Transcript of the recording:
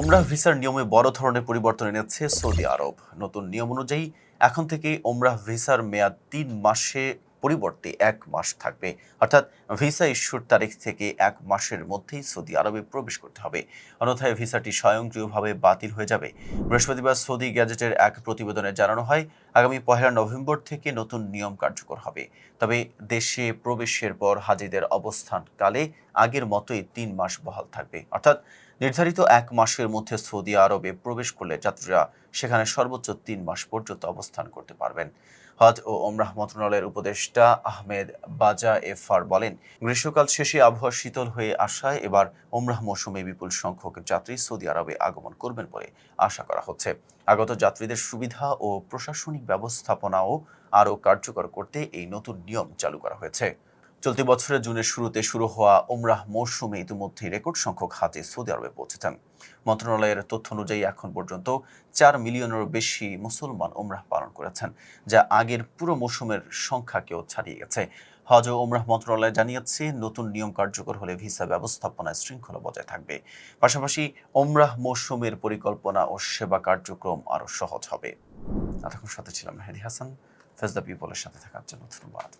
ওমরাহ ভিসার নিয়মে বড় ধরনের পরিবর্তন এনেছে সৌদি আরব। নতুন নিয়ম অনুযায়ী, এখন থেকে ওমরাহ ভিসার মেয়াদ তিন মাসে পরিবর্তে এক মাস থাকবে। অর্থাৎ ভিসা ইস্যুর তারিখ থেকে এক মাসের মধ্যেই সৌদি আরবে প্রবেশ করতে হবে। অন্যথায় ভিসাটি স্বয়ংক্রিয়ভাবে বাতিল হয়ে যাবে। বৃহস্পতিবার সৌদি গ্যাজেটের এক প্রতিবেদনে জানানো হয়, আগামী পহেলা নভেম্বর থেকে নতুন নিয়ম কার্যকর হবে। তবে দেশে প্রবেশের পর হাজিদের অবস্থানকালে আগের মতোই তিন মাস বহাল থাকবে। অর্থাৎ নির্ধারিত এক মাসের মধ্যে সৌদি আরবে প্রবেশ করলে যাত্রীরা সেখানে সর্বোচ্চ তিন মাস পর্যন্ত অবস্থান করতে পারবেন। হজ ও ওমরাহ মন্ত্রণালয়ের উপদেষ্টা আহমেদ বাজা এফার বলেন, গ্রীষ্মকাল শেষে আবহাওয়া শীতল হয়ে আসায় এবার ওমরাহ মৌসুমে বিপুল সংখ্যক যাত্রী সৌদি আরবে আগমন করবেন বলে আশা করা হচ্ছে। আগত যাত্রীদের সুবিধা ও প্রশাসনিক ব্যবস্থাপনাও আরও কার্যকর করতে এই নতুন নিয়ম চালু করা হয়েছে। চলতি বছরের জুনের শুরুতে শুরু হওয়া ওমরাহ মৌসুমে ইতিমধ্যেই রেকর্ড সংখ্যক হাজি সৌদি আরবে পৌঁছেছেন। মন্ত্রণালয়ের তথ্য অনুযায়ী এখন পর্যন্ত চার মিলিয়নেরও বেশি মুসলমান ওমরাহ পালন করেছেন, যা আগের পুরো মৌসুমের সংখ্যাকেও ছাড়িয়ে গেছে। হজ ও ওমরাহ মন্ত্রণালয় জানিয়েছে, নতুন নিয়ম কার্যকর হলে ভিসা ব্যবস্থাপনায় শৃঙ্খলা বজায় থাকবে। পাশাপাশি ওমরাহ মৌসুমের পরিকল্পনা ও সেবা কার্যক্রম আরও সহজ হবে। এতক্ষণ সাথে ছিলাম মেহেদি হাসান। ফেজদা পিপলের সাথে থাকার জন্য ধন্যবাদ।